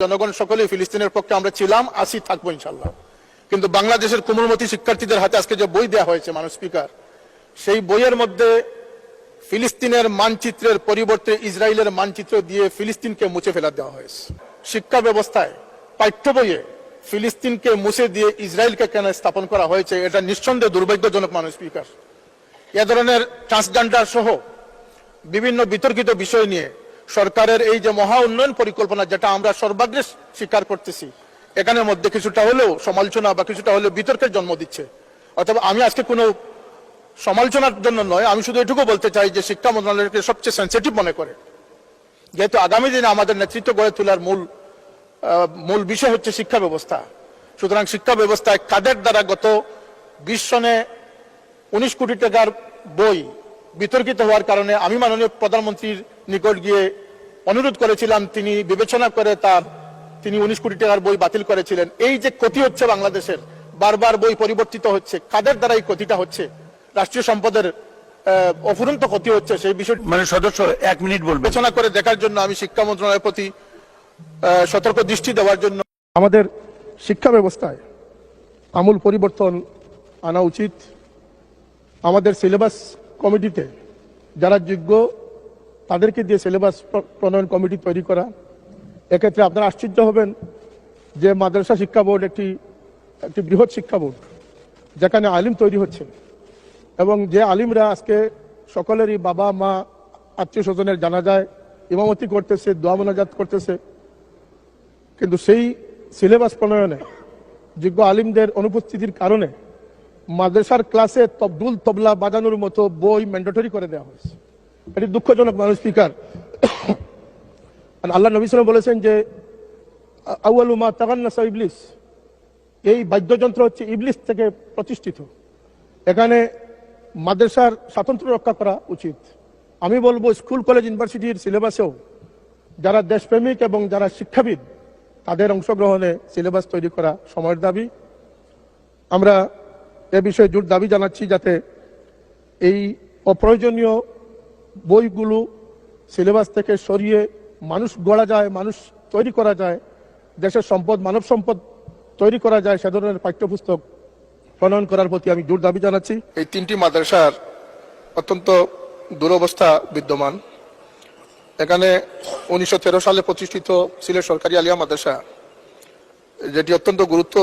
জনগণ সকলে ফিলিস্তিনের পক্ষে আমরা ছিলাম আসি থাকব ইনশাল্লাহ কিন্তু বাংলাদেশের কোমলমতি শিক্ষার্থীদের হাতে আজকে যে বই দেওয়া হয়েছে মানুষ স্পিকার, সেই বইয়ের মধ্যে ফিলিস্তিনের মানচিত্রের পরিবর্তে ইসরায়েলের মানচিত্র দিয়ে ফিলিস্তিনকে মুছে ফেলা দেওয়া হয়েছে। শিক্ষা ব্যবস্থায় পাঠ্য বইয়ে ফিলিস্তিনকে মুছে দিয়ে ইসরায়েলকে কেন স্থাপন করা হয়েছে, এটা নিঃসন্দেহে দুর্ভাগ্যজনক মানুষ স্পিকার। এ ধরনের ট্রান্সজেন্ডার সহ বিভিন্ন বিতর্কিত বিষয় নিয়ে সরকারের এই যে মহা উন্নয়ন পরিকল্পনা, যেটা আমরা সর্বাগ্রে স্বীকার করতেছি, এখানের মধ্যে কিছুটা হলেও সমালোচনা বা কিছুটা হলেও বিতর্কের জন্ম দিচ্ছে। অথবা আমি আজকে কোনো সমালোচনার জন্য নয়, আমি শুধু এটুকু বলতে চাই যে শিক্ষা মন্ত্রণালয়কে সবচেয়ে সেন্সিটিভ মনে করে। যেহেতু আগামী দিনে আমাদের নেতৃত্ব গড়ে তোলার মূল মূল বিষয় হচ্ছে শিক্ষা ব্যবস্থা। সুতরাং শিক্ষা ব্যবস্থায় কাদের দ্বারা গত বিশ সনে উনিশ কোটি টাকার বই বিতর্কিত হওয়ার কারণে আমি মাননীয় প্রধানমন্ত্রীর নিকট গিয়ে অনুরোধ করেছিলাম তিনি বিবেচনা করে তার তিনি উনিশ কোটি টাকার বই বাতিল করেছিলেন। এই যে ক্ষতি হচ্ছে বাংলাদেশের বারবার বই পরিবর্তিত হচ্ছে কাদের দ্বারা এই ক্ষতিটা হচ্ছে? রাষ্ট্রীয় সম্পদের অফুরন্ত ক্ষতি হচ্ছে সেই বিষয়টি মানে সদস্য এক মিনিট বলবেন। বিবেচনা করে দেখার জন্য আমি শিক্ষা মন্ত্রণালয়ের প্রতি সতর্ক দৃষ্টি দেওয়ার জন্য। আমাদের শিক্ষা ব্যবস্থায় আমূল পরিবর্তন আনা উচিত। আমাদের সিলেবাস কমিটিতে, যারা যোগ্য, তাদেরকে দিয়ে সিলেবাস প্রণয়ন কমিটি তৈরি করা। এক্ষেত্রে আপনারা আশ্চর্য হবেন যে মাদ্রাসা শিক্ষা বোর্ড একটি একটি বৃহৎ শিক্ষা বোর্ড, যেখানে আলিম তৈরি হচ্ছে। এবং যে আলিমরা আজকে সকলেরই বাবা, মা, আত্মীয় স্বজনের জানা যায় ইমামতি করতেছে, দোয়া মোনাজাত করতেছে। কিন্তু সেই সিলেবাস প্রণয়নে যোগ্য আলিমদের অনুপস্থিতির কারণে মাদ্রাসার ক্লাসে তবদুল তবলা বাজানোর মতো বই ম্যান্ডেটরি করে দেওয়া হয়েছে। এটি দুঃখজনক মানুষ স্পিকার। আল্লাহ নবী সালাম বলেছেন যে আউয়ালুমা তাগান্নাসা ইবলিস। এই বাদ্যযন্ত্র হচ্ছে ইবলিস থেকে প্রতিষ্ঠিত। এখানে মাদ্রাসার স্বাতন্ত্র্য রক্ষা করা উচিত। আমি বলব স্কুল, কলেজ, ইউনিভার্সিটির সিলেবাসেও যারা দেশপ্রেমিক এবং যারা শিক্ষাবিদ, তাদের অংশগ্রহণে সিলেবাস তৈরি করা সময়ের দাবি। আমরা এ বিষয়ে জোর দাবি জানাচ্ছি যাতে এই অপ্রয়োজনীয় বইগুলো সিলেবাস থেকে সরিয়ে মানুষ গড়া যায়, মানুষ তৈরি করা যায়, দেশের সম্পদ, মানব সম্পদ তৈরি করা যায়, সে ধরনের পাঠ্যপুস্তক প্রণয়ন করার প্রতি আমি জোর দাবি জানাচ্ছি। এই তিনটি মাদ্রাসার অত্যন্ত দুরবস্থা বিদ্যমান। এখানে উনিশশো তেরো সালে প্রতিষ্ঠিত সিলেট সরকারি আলিয়া মাদ্রাসা, যেটি অত্যন্ত গুরুত্ব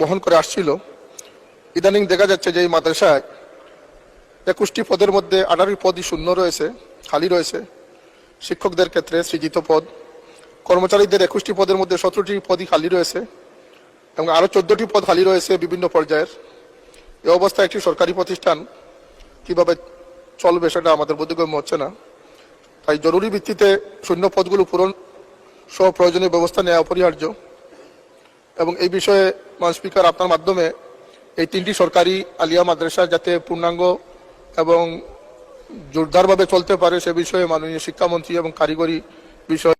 বহন করে আসছিল। ইদানিং দেখা যাচ্ছে যে এই মাদ্রাসায় একুশটি পদের মধ্যে আঠারোটি পদই শূন্য রয়েছে, খালি রয়েছে। শিক্ষকদের ক্ষেত্রে সৃজিত পদ। কর্মচারীদের একুশটি পদের মধ্যে সতেরোটি পদই খালি রয়েছে এবং আরও চোদ্দটি পদ খালি রয়েছে বিভিন্ন পর্যায়ের। এ অবস্থায় একটি সরকারি প্রতিষ্ঠান কীভাবে চলবে সেটা আমাদের বোধগম্য হচ্ছে না। তাই জরুরি ভিত্তিতে শূন্য পদগুলো পূরণ সহ প্রয়োজনীয় ব্যবস্থা নেওয়া অপরিহার্য। এবং এই বিষয়ে মান স্পিকার আপনার মাধ্যমে এই তিনটি সরকারি আলিয়া মাদ্রাসা যাতে পূর্ণাঙ্গ এবং জোরদারভাবে চলতে পারে সে বিষয়ে মাননীয় শিক্ষামন্ত্রী এবং কারিগরি বিষয়